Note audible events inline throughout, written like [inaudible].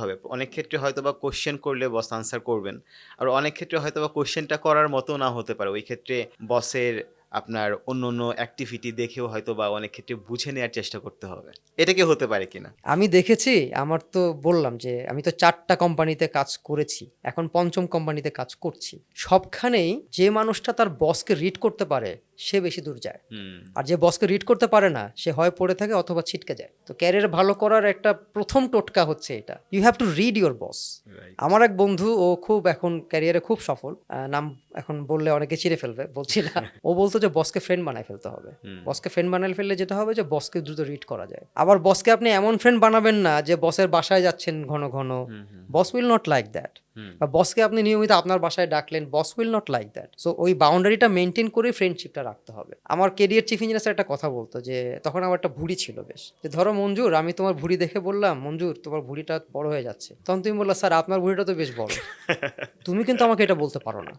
হবে। অনেক ক্ষেত্রে হয়তো বা কোশ্চেন করলে বস আনসার করবেন। আর অনেক ক্ষেত্রে হয়তো বা কোশ্চেনটা করার মতো না হতে পারে। ওই ক্ষেত্রে বসের আপনার অন্য অন্য অ্যাক্টিভিটি দেখেও হয়তো বা অনেক ক্ষেত্রে বুঝে নেওয়ার চেষ্টা করতে হবে। এটা কি হতে পারে কিনা? আমি দেখেছি আমার তো বললাম যে আমি তো চারটা কোম্পানিতে কাজ করেছি এখন পঞ্চম কোম্পানিতে কাজ করছি। সবখানেই যে মানুষটা তার বসকে রিড করতে পারে সে বেশি দূর যায়। আর যে বসকে রিড করতে পারে না সে হয় পড়ে থাকে অথবা ছিটকে যায়। তো ক্যারিয়ার ভালো করার একটা প্রথম টোটকা হচ্ছে এটা। You have to read your boss আমার এক বন্ধু ও খুব এখন ক্যারিয়ারে খুব সফল নাম এখন বললে অনেকে চিড়ে ফেলবে বলছি না। [laughs] ও বলতো যে বসকে ফ্রেন্ড বানায় ফেলতে হবে। বসকে ফ্রেন্ড বানায় ফেললে যেটা হবে যে বসকে দ্রুত রিড করা যায়। আবার বসকে আপনি এমন ফ্রেন্ড বানাবেন না যে বসের বাসায় যাচ্ছেন ঘন ঘন। Boss will not like that. বা বসকে আপনি নিয়মিত আপনার বাসায় ডাকলেন boss will not like that so ওই বাউন্ডারিটা মেনটেন করেই ফ্রেন্ডশিপটা রাখতে হবে। আমার কেরিয়ার চিফ ইঞ্জিনিয়ার একটা কথা বলতো যে তখন আমার একটা ভুড়ি ছিল বেশ। যে ধরো মঞ্জুর আমি তোমার ভুড়ি দেখে বললাম মঞ্জুর তোমার ভুড়িটা বড় হয়ে যাচ্ছে। তখন তুমি বললা স্যার আপনার ভুড়িটা তো বেশ বড়। [laughs] তুমি কিন্তু আমাকে এটা বলতে পারো না।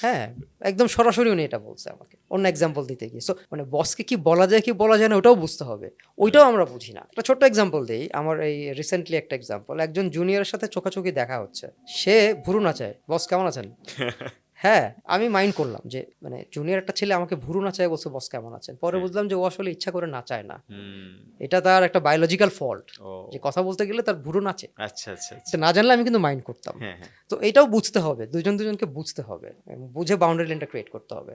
হ্যাঁ একদম সরাসরি উনি এটা বলছে আমাকে। অন্য এক্সাম্পল দিতে গিয়ে। সো মানে বসকে কি বলা যায়, কি বলা যায় না, ওটাও বুঝতে হবে। ওইটাও আমরা বুঝি না। একটা ছোট্ট এক্সাম্পল দিই। আমার এই রিসেন্টলি একটা এক্সাম্পল একজন জুনিয়রের সাথে চোখাচোখি দেখা হচ্ছে। সে ভুরু না চায় বস কেমন আছেন? [laughs] হ্যাঁ আমি মাইন্ড করলাম যে মানে জুনিয়র একটা ছেলে আমাকে ভুরু নাচায় বসে বস কেমন আছেন? পরে বুঝলাম যে ও আসলে ইচ্ছা করে নাচায় না। এটা তার একটা বায়োলজিক্যাল ফল্ট যে কথা বলতে গেলে তার ভুরু নাচে। আচ্ছা আচ্ছা আচ্ছা। না জানলে আমি কিন্তু মাইন্ড করতাম। হ্যাঁ হ্যাঁ। তো এটাও বুঝতে হবে দুজন দুজনকে বুঝতে হবে বুঝে বাউন্ডারি লাইনটা ক্রিয়েট করতে হবে।